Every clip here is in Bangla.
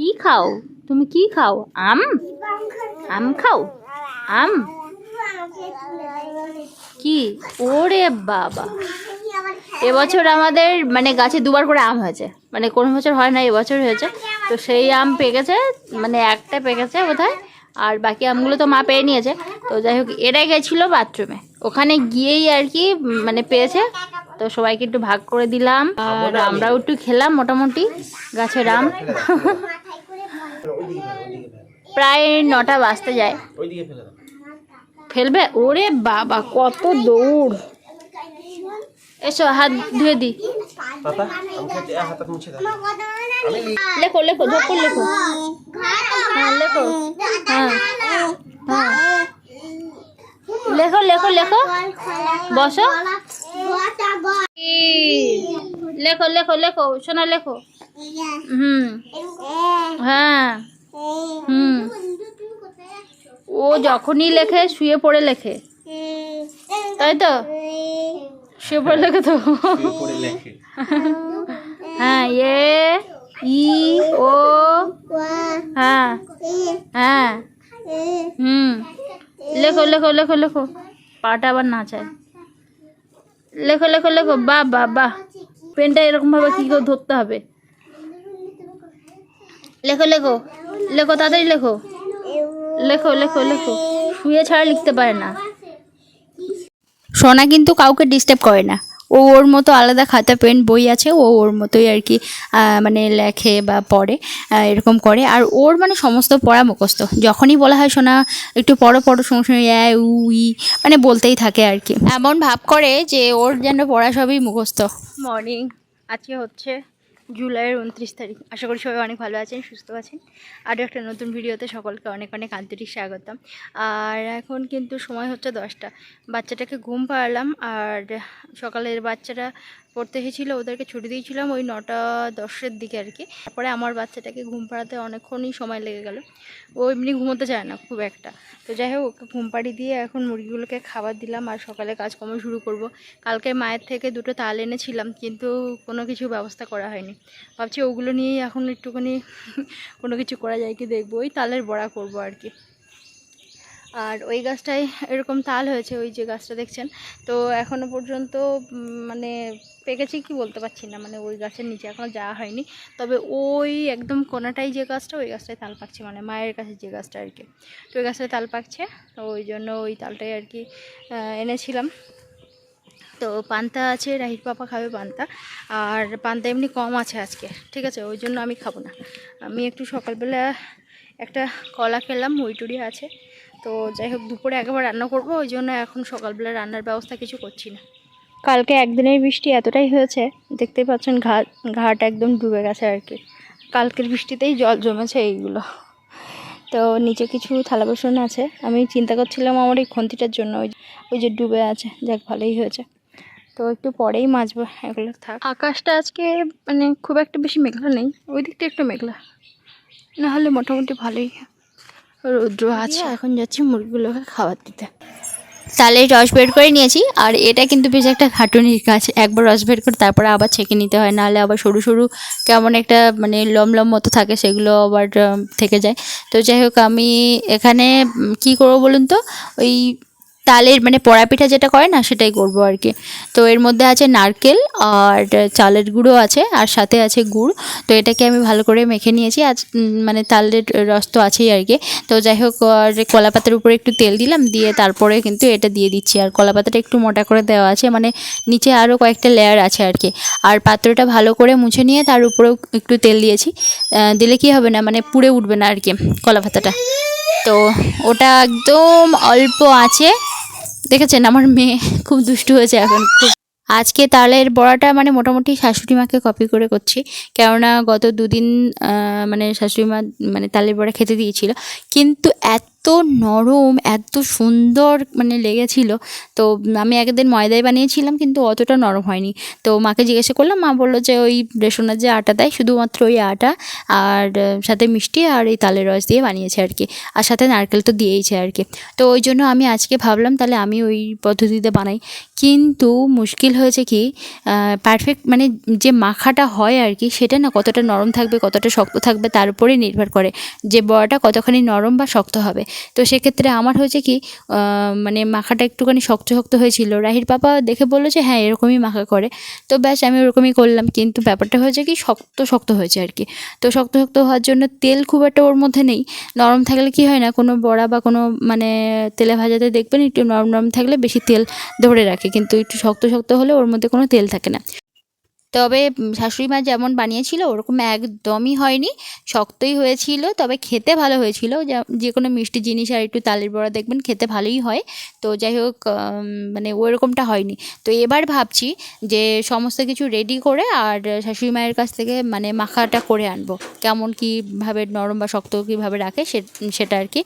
কি খাও? তুমি কি খাও? আম? আম খাও? আম? কি? ওরে বাবা। এবছর আমাদের মানে গাছে দুবার করে আম হয়েছে। মানে কোনো বছর হয় না, এবছর হয়েছে। তো সেই আম পেকেছে মানে একটা পেকেছে বোধহয়। আর বাকি আমগুলো তো মা পেয়ে নিয়েছে। তো যাই হোক, এরা গেছিল বাথরুমে ওখানে গিয়েই আর কি মানে পেয়েছে। তো সবাইকে একটু ভাগ করে দিলাম। আর আমরাও একটু খেলাম মোটামুটি, গাছের আম। প্রায় নটা বাজতে যায়। ফেলবে? ওরে বাবা কত দৌড়। এসো হাত ধুয়ে দি। লেখো লেখো ঝপর লেখো। হ্যাঁ লেখো। হ্যাঁ হ্যাঁ। লেখো লেখো লেখো। বসো। লেখো লেখো লেখো শোনা লেখো। হুম। হ্যাঁ। হুম। ও যখনই লেখে শুয়ে পড়ে লেখে। তাই তো শুয়ে পড়ে লেখে তো? শুয়ে পড়ে লেখে। হ্যাঁ এ ই ও হ্যাঁ হ্যাঁ। হুম। লেখো লেখো লেখো লেখো। পাটা আবার নাচায়। লেখো লেখো লেখো। বাহ বা বাহ পেনটা এরকমভাবে কী করে ধরতে হবে? লেখো লেখো। লেখো তাড়াতাড়ি লেখো। লেখো লেখো লেখো। শুয়ে ছাড়া লিখতে পারে না। সোনা কিন্তু কাউকে ডিস্টার্ব করে না। ও ওর মতো আলাদা খাতা পেন বই আছে ও ওর মতোই আর কি মানে লেখে বা পড়ে এরকম করে। আর ওর মানে সমস্ত পড়া মুখস্থ। যখনই বলা হয় সোনা একটু পড়ো পড়ো সঙ্গে সঙ্গে অ্যা, উ ই মানে বলতেই থাকে আর কি। এমন ভাব করে যে ওর যেন পড়া সবই মুখস্থ। মর্নিং আজকে হচ্ছে জুলাইয়ের উনত্রিশ তারিখ। আশা করি সবাই অনেক ভালো আছেন, সুস্থ আছেন। আরও একটা নতুন ভিডিওতে সকলকে অনেক অনেক আন্তরিক স্বাগতম। আর এখন কিন্তু সময় হচ্ছে দশটা। বাচ্চাটাকে ঘুম পাড়ালাম আর সকালের বাচ্চারা পড়তে এসেছিল, ওদেরকে ছুটি দিয়েছিলাম ওই নটা দশের দিকে আর কি। তারপরে আমার বাচ্চাটাকে ঘুম পাড়াতে অনেকক্ষণই সময় লেগে গেল। ও এমনি ঘুমোতে চায় না খুব একটা। তো যাই হোক, ওকে ঘুম পাড়ি দিয়ে এখন মুরগিগুলোকে খাবার দিলাম আর সকালে কাজকর্ম শুরু করব। কালকে মায়ের থেকে দুটো তাল এনেছিলাম, কিন্তু কোনো কিছু ব্যবস্থা করা হয়নি। ভাবছি ওগুলো নিয়েই এখন একটুখানি কোনো কিছু করা যায় কি দেখব, ওই তালের বড়া করব আর কি। আর ওই গাছটায় এরকম তাল হয়েছে, ওই যে গাছটা দেখছেন? তো এখনও পর্যন্ত মানে পেকেছে কি বলতে পারছি না মানে ওই গাছের নিচে এখনও যাওয়া হয়নি। তবে ওই একদম কোনাটাই যে গাছটা, ওই গাছটায় তাল পাকছে মানে মায়ের কাছে যে গাছটা আর কি। তো ওই গাছটায় তাল পাকছে, তো ওই জন্য ওই তালটাই আর কি এনেছিলাম। তো পান্তা আছে, রাহির পাপা খাবে পান্তা, আর পান্তা এমনি কম আছে আজকে, ঠিক আছে? ওই জন্য আমি খাব না। আমি একটু সকালবেলা একটা কলা খেলাম মুড়ি টুড়ি আছে। তো যাই হোক দুপুরে একবার রান্না করব ওই জন্য এখন সকালবেলা রান্নার ব্যবস্থা কিছু করছি না। কালকে একদিনের বৃষ্টি এতটাই হয়েছে দেখতেই পাচ্ছেন ঘাট ঘাট একদম ডুবে গেছে আর কি। কালকের বৃষ্টিতেই জল জমেছে এইগুলো। তো নিচে কিছু থালা বাসন আছে। আমি চিন্তা করছিলাম আমার এই খন্তিটার জন্য ওই ওই যে ডুবে আছে যাক ভালোই হয়েছে। তো একটু পরেই মাজবো এগুলো থাক। আকাশটা আজকে মানে খুব একটা বেশি মেঘলা নেই ওই দিকটা একটু মেঘলা। না হলে মোটামুটি ভালোই রৌদ্র আছে। এখন যাচ্ছি মুরগিগুলোকে খাবার দিতে। তালে রস বের করে নিয়েছি আর এটা কিন্তু বেশ একটা খাটুনির কাজ। একবার রস বের করে তারপরে আবার ছেঁকে নিতে হয় নাহলে আবার সরু সরু কেমন একটা মানে লম লম মতো থাকে সেগুলো আবার থেকে যায়। তো যাই হোক আমি এখানে কি করব বলুন তো? ওই তালের মানে পড়া পিঠা যেটা করে না, সেটাই করব আর কি। তো এর মধ্যে আছে নারকেল আর চালের গুঁড়ো আছে, আর সাথে আছে গুড়। তো এটাকে আমি ভালো করে মেখে নিয়েছি। আজ মানে তালের রস তো আছেই আর কি। তো যাই হোক, আর কলা পাতার উপরে একটু তেল দিলাম, দিয়ে তারপরে কিন্তু এটা দিয়ে দিচ্ছি। আর কলা পাতাটা একটু মোটা করে দেওয়া আছে মানে নিচে আরও কয়েকটা লেয়ার আছে আর কি। আর পাত্রটা ভালো করে মুছে নিয়ে তার উপরেও একটু তেল দিয়েছি। দিলে কি হবে না মানে পুড়ে উঠবে না আর কি কলা পাতাটা। তো ওটা একদম অল্প আছে। দেখেছেন? আমার মেয়ে খুব দুষ্টু হয়েছে এখন, খুব। আজকে তালের বড়াটা মানে মোটামুটি শাশুড়ি মাকে কপি করে করছি। কেননা গত দুদিন মানে শাশুড়ি মা মানে তালের বড়া খেতে দিয়েছিল। কিন্তু এত নরম, এত সুন্দর মানে লেগেছিল। তো আমি একদিন ময়দায় বানিয়েছিলাম কিন্তু অতটা নরম হয়নি। তো মাকে জিজ্ঞাসা করলাম, মা বলল যে ওই রেশনের যে আটা দেয় শুধুমাত্র ওই আটা আর সাথে মিষ্টি আর এই তালের রস দিয়ে বানিয়েছে আর কি। আর সাথে নারকেল তো দিয়েইছে আর কি। তো ওই জন্য আমি আজকে ভাবলাম তাহলে আমি ওই পদ্ধতিতে বানাই। কিন্তু মুশকিল হয়েছে কি পারফেক্ট মানে যে মাখাটা হয় আর কি, সেটা না কতটা নরম থাকবে, কতটা শক্ত থাকবে তার উপরেই নির্ভর করে। যে বড়াটা কতখানি নরম বা শক্ত হবে। তো সেক্ষেত্রে আমার হয়েছে কি মানে মাখাটা একটুখানি শক্ত শক্ত হয়েছিল। রাহির পাপা দেখে বলল যে হ্যাঁ এরকমই মাখা করে। তো ব্যাস, আমি ওরকমই করলাম। কিন্তু ব্যাপারটা হয়েছে কি, শক্ত শক্ত হয়েছে আর কি। তো শক্ত শক্ত হওয়ার জন্য তেল খুব একটা ওর মধ্যে নেই। নরম থাকলে কি হয় না, কোনো বড়া বা কোনো মানে তেলে ভাজাতে দেখবেন, একটু নরম নরম থাকলে বেশি তেল ধরে রাখে। কিন্তু একটু শক্ত শক্ত হলে ওর মধ্যে কোনো তেল থাকে না। তবে শাশুড়ি মা যেমন বানিয়েছিল, ওরকম একদমই হয়নি। শক্তই হয়েছিল, তবে খেতে ভালো হয়েছিল। যা- কোনো মিষ্টি জিনিস আর একটু তালের বড়া দেখবেন খেতে ভালোই হয়। তো যাই হোক মানে ওইরকমটা হয়নি। তো এবার ভাবছি যে সমস্ত কিছু রেডি করে আর শাশুড়ি মায়ের কাছ থেকে মানে মাখাটা করে আনব। কেমন কীভাবে নরম বা শক্ত কীভাবে রাখে সেটা আর কি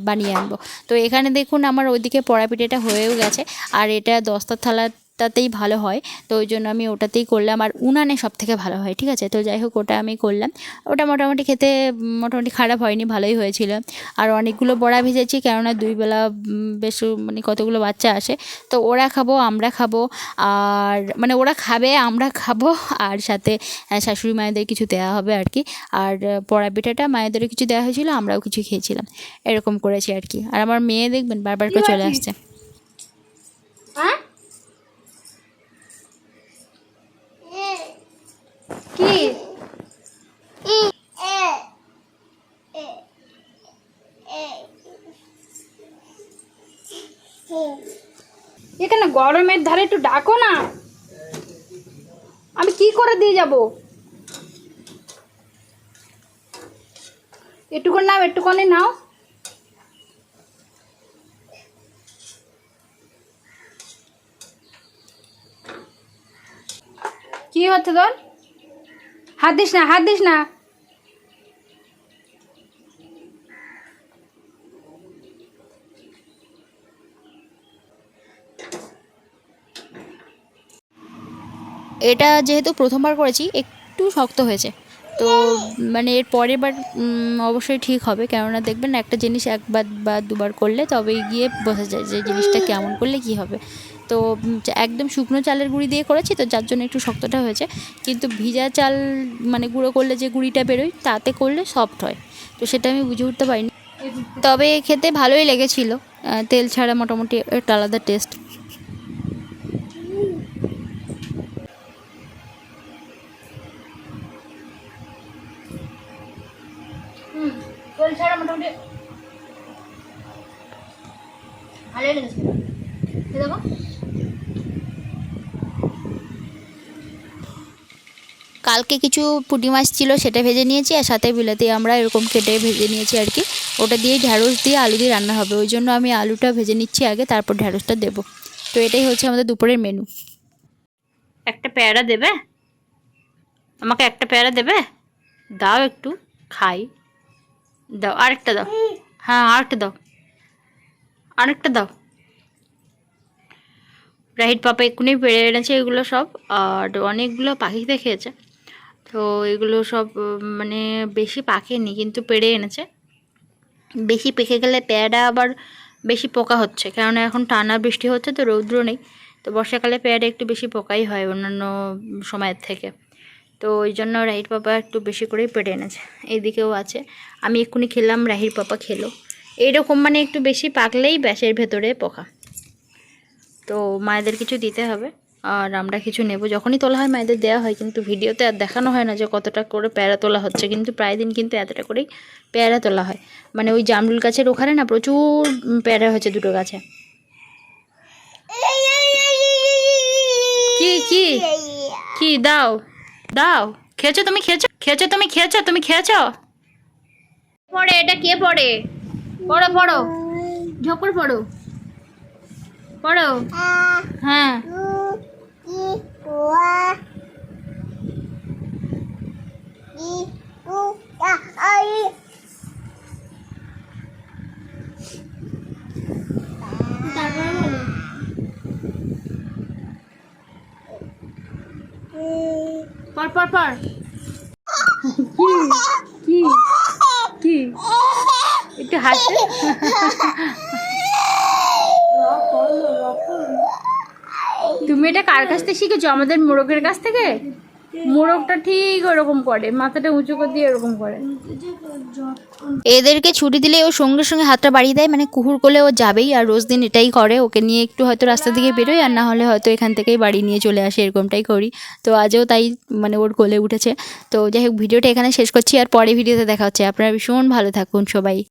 বানিয়ে আনব। তো এখানে দেখুন আমার ওইদিকে পড়া পিঠেটা হয়েও গেছে। আর এটা দস্তার থালা তাতেই ভালো হয়। তো ওই জন্য আমি ওটাতেই করলাম। আর উনানে সব থেকে ভালো হয় ঠিক আছে? তো যাই হোক ওটা আমি করলাম। ওটা মোটামুটি খেতে মোটামুটি খারাপ হয়নি ভালোই হয়েছিল। আর অনেকগুলো বড়া ভেজেছি কেননা দুই বেলা বেশ মানে কতগুলো বাচ্চা আসে। তো ওরা খাব আমরা খাব আর মানে ওরা খাবে আমরা খাব আর সাথে শাশুড়ি মায়েদের কিছু দেওয়া হবে আর কি। আর পড়া পিঠাটা মায়েদেরও কিছু দেওয়া হয়েছিল আমরাও কিছু খেয়েছিলাম। এরকম করেছি আর কি। আর আমার মেয়ে দেখবেন বারবার করে চলে আসছে। হ্যাঁ কি এখানে গরমের ধারে একটু ডাকো না। আমি কি করে দিয়ে যাব? একটুখানি নাও একটুখানি নাও। কি হচ্ছে তোর? হাত দিস না, হাত দিস না। এটা যেহেতু প্রথমবার করেছি, একটু শক্ত হয়েছে। তো মানে এর পরের বার অবশ্যই ঠিক হবে। কেননা দেখবেন একটা জিনিস একবার বা দুবার করলে তবেই গিয়ে বোঝা যায় যে জিনিসটা কেমন করলে কি হবে। তো একদম শুকনো চালের গুঁড়ি দিয়ে করেছি তো যার জন্য একটু শক্তটা হয়েছে। কিন্তু ভিজা চাল মানে গুঁড়ো করলে যে গুঁড়িটা বেরোয়, তাতে করলে সফট হয়। তো সেটা আমি বুঝে উঠতে পারিনি। তবে খেতে ভালোই লেগেছিল। তেল ছাড়া মোটামুটি একটা আলাদা টেস্ট তেল ছাড়া মোটামুটি ভালোই লেগেছে খেয়ে দেখো। কালকে কিছু পুঁটি মাছ ছিল সেটা ভেজে নিয়েছি আর সাথে বিলাতি আমরা এরকম কেটে ভেজে নিয়েছি আর কি। ওটা দিয়ে ঢ্যাঁড়স দিয়ে আলু দিয়ে রান্না হবে। ওই জন্য আমি আলুটা ভেজে নিচ্ছি আগে তারপর ঢ্যাঁড়সটা দেবো। তো এটাই হচ্ছে আমাদের দুপুরের মেনু একটা পেয়ারা দেবে? আমাকে একটা পেয়ারা দেবে? দাও একটু খাই। দাও, আরেকটা দাও। হ্যাঁ আরেকটা দাও। আরেকটা দাও। রাহিট পাপা এক্ষুনি পেড়ে এনেছে এগুলো সব, আর অনেকগুলো পাখিতে খেয়েছে তো এগুলো সব মানে বেশি পাকেনি, কিন্তু পেড়ে এনেছে। বেশি পেকে গেলে পেয়ারা আবার বেশি পোকা হচ্ছে, কেননা এখন টানা বৃষ্টি হচ্ছে, তো রৌদ্র নেই। তো বর্ষাকালে পেয়ারা একটু বেশি পোকাই হয় অন্যান্য সময়ের থেকে। তো ওই জন্য রাহির পাপা একটু বেশি করেই পেড়ে এনেছে এইদিকেও আছে আমি এক্ষুনি খেলাম রাহির পাপা খেলো এইরকম মানে একটু বেশি পাকলেই ব্যাসের ভেতরে পোকা তো মায়েদের কিছু দিতে হবে আর আমরা কিছু নেব যখনই তোলা হয় মায়েদের দেওয়া হয় কিন্তু ভিডিওতে আর দেখানো হয় না যে কতটা করে প্যারা তোলা হচ্ছে কিন্তু প্রায় দিন কিন্তু এতটা করেই প্যারা তোলা হয় মানে ওই জামরুল গাছের ওখানে না প্রচুর প্যারা হয়েছে দুটো গাছে কি কি কি দাও দাও খেয়েছো তুমি খেয়েছো খেয়েছো তুমি খেয়েছো তুমি খেয়েছো। পড়ে এটা কে পড়ে? পড়ো পড়ো। ঝোপড় পড়ো। পড়ো। হ্যাঁ। তারপরে বলো। পর পর কি কি কি? একটু হাসে তুমি এটা কার কাছ থেকে শিখেছো? আমাদের মোরগের কাছ থেকে? মোরগটা ঠিক ওরকম করে, মাথাটা উঁচু করে দিয়ে এরকম করে। এদেরকে ছুটি দিলে ও সঙ্গে সঙ্গে হাতটা বাড়িয়ে দেয় মানে কুহুর কোলে ও যাবেই, আর রোজ দিন এটাই করে। ওকে নিয়ে একটু হয়তো রাস্তা দিকে বেরোয় আর না হলে হয়তো এখান থেকেই বাড়ি নিয়ে চলে আসে, এরকমটাই করি। তো আজও তাই মানে ওর কোলে উঠেছে। তো যাই হোক, ভিডিওটা এখানে শেষ করছি, আর পরে ভিডিওতে দেখা হচ্ছে। আপনারা ভীষণ ভালো থাকুন সবাই।